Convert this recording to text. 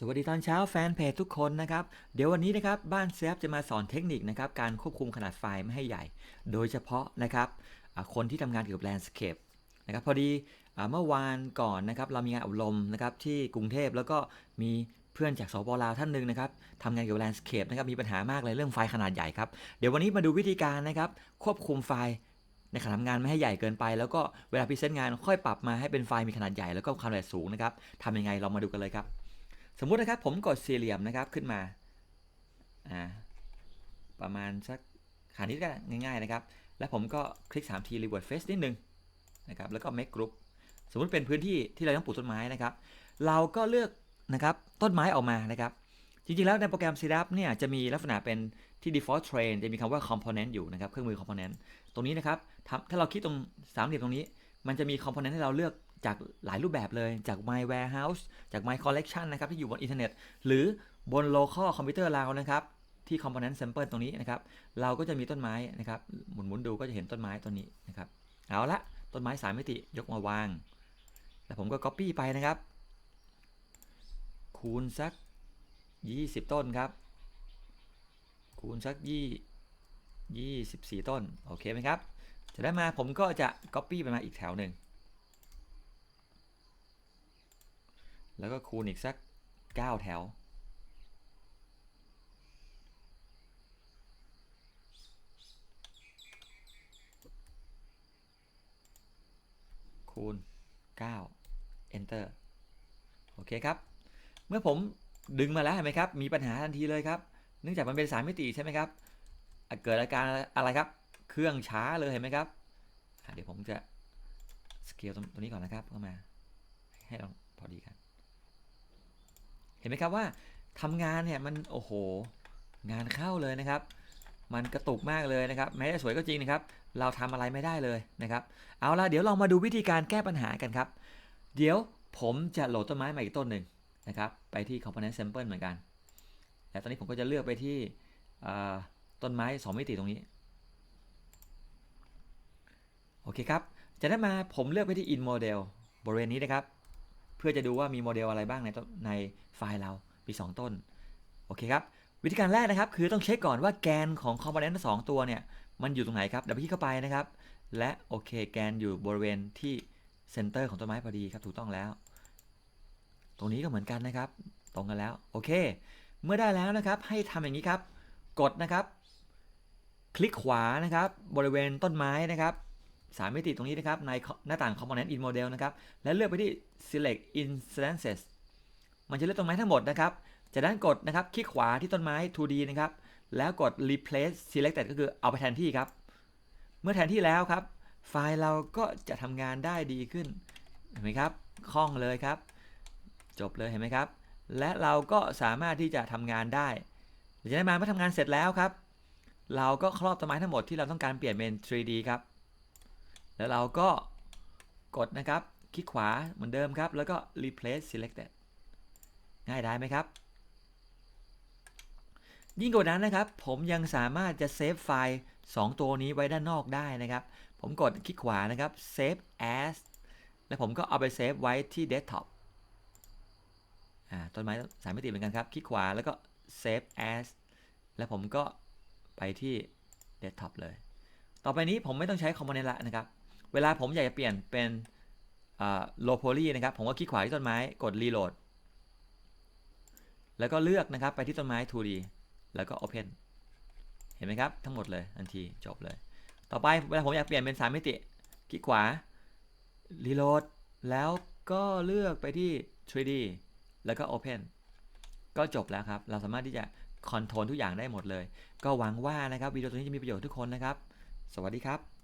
สวัสดีตอนเช้าแฟนเพจทุกคนนะครับ เดี๋ยววันนี้นะครับบ้านเซฟจะมาสอนเทคนิคนะครับการควบคุมขนาดไฟล์ไม่ให้ใหญ่ โดยเฉพาะนะครับคนที่ทำงานเกี่ยวกับแลนด์สเคปนะครับพอดีเมื่อวานก่อนนะครับเรามีงานอบรมนะครับที่กรุงเทพแล้วก็มีเพื่อนจากสปลาวท่านหนึ่งนะครับทำงานเกี่ยวกับแลนด์สเคปนะครับมีปัญหามากเลยเรื่องไฟล์ขนาดใหญ่ครับเดี๋ยววันนี้มาดูวิธีการนะครับควบคุมไฟล์ในขนาดทำงานไม่ให้ใหญ่เกินไป แล้วก็เวลาพรีเซนต์งานค่อยปรับมาให้เป็นไฟล์มีขนาดใหญ่แล้วก็ความละเอียดสูงนะครับทำยังไงเรามาดูกันเลยครับ สมมุตินะครับผมกดสี่เหลี่ยมนะครับขึ้นมาอ่าประมาณสักขานี้ก็ง่ายๆนะครับ แล้วผมก็คลิก 3 ที revert face นิดนึงนะครับแล้วก็ make group สมมุติเป็นพื้นที่ที่เราต้องปลูกต้นไม้นะครับ เราก็เลือกนะครับต้นไม้ออกมานะครับ จริงๆ แล้วในโปรแกรม s e t u p เนี่ยจะมีลักษณะเป็นที่ default train จะมีคำว่า component อยู่นะครับ เครื่องมือ component ตรงนี้นะครับถ้าเราคลิกตรงสามเหลี่ยมตรงนี้ มันจะมี component ให้เราเลือก จากหลายรูปแบบเลยจาก my warehouse จาก my collection นะครับที่อยู่บนอินเทอร์เน็ต หรือบน local คอมพิวเตอร์เรานะครับที่ component sample ตรงนี้นะครับเราก็จะมีต้นไม้นะครับหมุนๆดูก็จะเห็นต้นไม้ต้นนี้นะครับเอาละต้นไม้สามมิติยกมาวาง แล้วผมก็ copy ไปนะครับ คูณสัก 20 ต้นครับ คูณสักยี่24ต้น โอเคไหมครับ จะได้มาผมก็จะ copy ไปมาอีกแถวหนึ่ง แล้วก็คูณอีกสัก 9 แถว คูณ 9 enter โอเคครับ เมื่อผมดึงมาแล้วเห็นไหมครับ มีปัญหาทันทีเลยครับ เนื่องจากมันเป็นสามมิติใช่ไหมครับ เกิดอาการอะไรครับ เครื่องช้าเลยเห็นไหมครับ เดี๋ยวผมจะสเกลตรงตัวนี้ก่อนนะครับเข้ามา ให้เราพอดีกัน เห็นไหมครับว่าทำงานเนี่ยมันโอ้โห งานเข้าเลยนะครับ มันกระตุกมากเลยนะครับแม้จะสวยก็จริงนะครับ เราทำอะไรไม่ได้เลยนะครับ เอาละเดี๋ยวเรามาดูวิธีการแก้ปัญหากันครับ เดี๋ยวผมจะโหลดต้นไม้มาอีกต้นหนึ่งนะครับ ไปที่ component sample เหมือนกัน และตอนนี้ผมก็จะเลือกไปที่ต้นไม้ 2 มิติตรงนี้ โอเคครับ จะได้มาผมเลือกไปที่ in model บริเวณนี้นะครับ เพื่อจะดูว่ามีโมเดลอะไรบ้างในในไฟล์เรามี2ต้น โอเคครับ วิธีการแรกนะครับ คือต้องเช็คก่อนว่าแกนของคอมโพเนนต์ทั้งสองตัวเนี่ยมันอยู่ตรงไหนครับเดี๋ยวไปคลิกเข้าไปนะครับ และโอเคแกนอยู่บริเวณที่เซนเตอร์ของต้นไม้พอดีครับถูกต้องแล้ว ตรงนี้ก็เหมือนกันนะครับ ตรงกันแล้วโอเค เมื่อได้แล้วนะครับให้ทำอย่างนี้ครับ กดนะครับ คลิกขวานะครับ บริเวณต้นไม้นะครับ สามมิติตรงนี้นะครับในหน้าต่าง Component in Model นะครับ และเลือกไปที่ Select Instances มันจะเลือกต้นไม้ทั้งหมดนะครับ จากนั้นกดนะครับคลิกขวาที่ต้นไม้ 2D นะครับ แล้วกด Replace Selected ก็คือเอาไปแทนที่ครับ เมื่อแทนที่แล้วครับ ไฟล์เราก็จะทำงานได้ดีขึ้น เห็นไหมครับ คล่องเลยครับ จบเลยเห็นไหมครับ และเราก็สามารถที่จะทำงานได้จากนั้นมาเมื่อทำงานเสร็จแล้วครับ เราก็ครอบต้นไม้ทั้งหมดที่เราต้องการเปลี่ยนเป็น 3D ครับ แล้วเราก็กดนะครับ คลิกขวาเหมือนเดิมครับ แล้วก็ replace selected ง่ายได้ไหมครับ ยิ่งกว่านั้นนะครับ ผมยังสามารถจะเซฟไฟล์ 2 ตัวนี้ไว้ด้านนอกได้นะครับ ผมกดคลิกขวานะครับ save as แล้วผมก็เอาไปเซฟไว้ที่ desktop อ่าต้นไม้สามมิติเหมือนกันครับ คลิกขวาแล้วก็ save as แล้วผมก็ไปที่ desktop เลย ต่อไปนี้ผมไม่ต้องใช้ component ละนะครับ เวลาผมอยากจะเปลี่ยนเป็นอ่า low poly นะครับ ผมก็คลิกขวาที่ต้นไม้กด reload แล้วก็เลือกนะครับไปที่ต้นไม้ 2D แล้วก็ open เห็นไหมครับ ทั้งหมดเลยทันทีจบเลย ต่อไปเวลาผมอยากเปลี่ยนเป็น 3 มิติ คลิกขวา reload แล้วก็เลือกไปที่ 3D แล้วก็ open ก็จบแล้วครับ เราสามารถที่จะคอนโทรลทุกอย่างได้หมดเลย ก็หวังว่านะครับวิดีโอตัวนี้จะมีประโยชน์ทุกคนนะครับ สวัสดีครับ